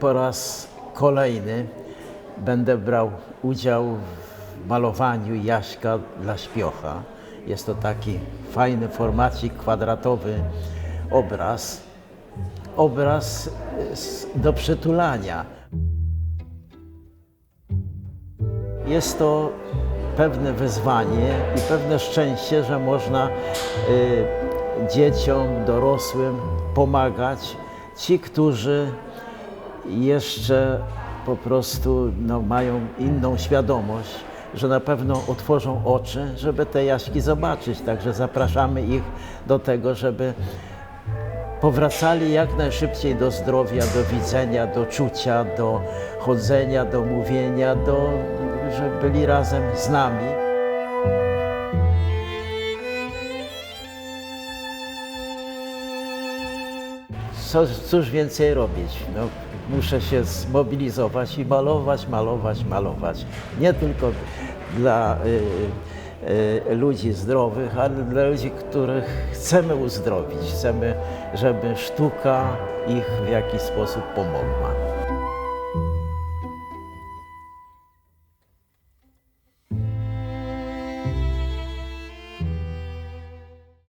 Po raz kolejny będę brał udział w malowaniu Jaśka dla śpiocha. Jest to taki fajny formacik, kwadratowy obraz. Obraz z- do przytulania. Jest to pewne wyzwanie i pewne szczęście, że można y, dzieciom, dorosłym pomagać. Ci, którzy jeszcze po prostu no, mają inną świadomość, że na pewno otworzą oczy, żeby te jaśki zobaczyć. Także zapraszamy ich do tego, żeby powracali jak najszybciej do zdrowia, do widzenia, do czucia, do chodzenia, do mówienia, do, żeby byli razem z nami. Co, cóż więcej robić? No, muszę się zmobilizować i malować, malować, malować. Nie tylko dla y, y, ludzi zdrowych, ale dla ludzi, których chcemy uzdrowić. Chcemy, żeby sztuka ich w jakiś sposób pomogła.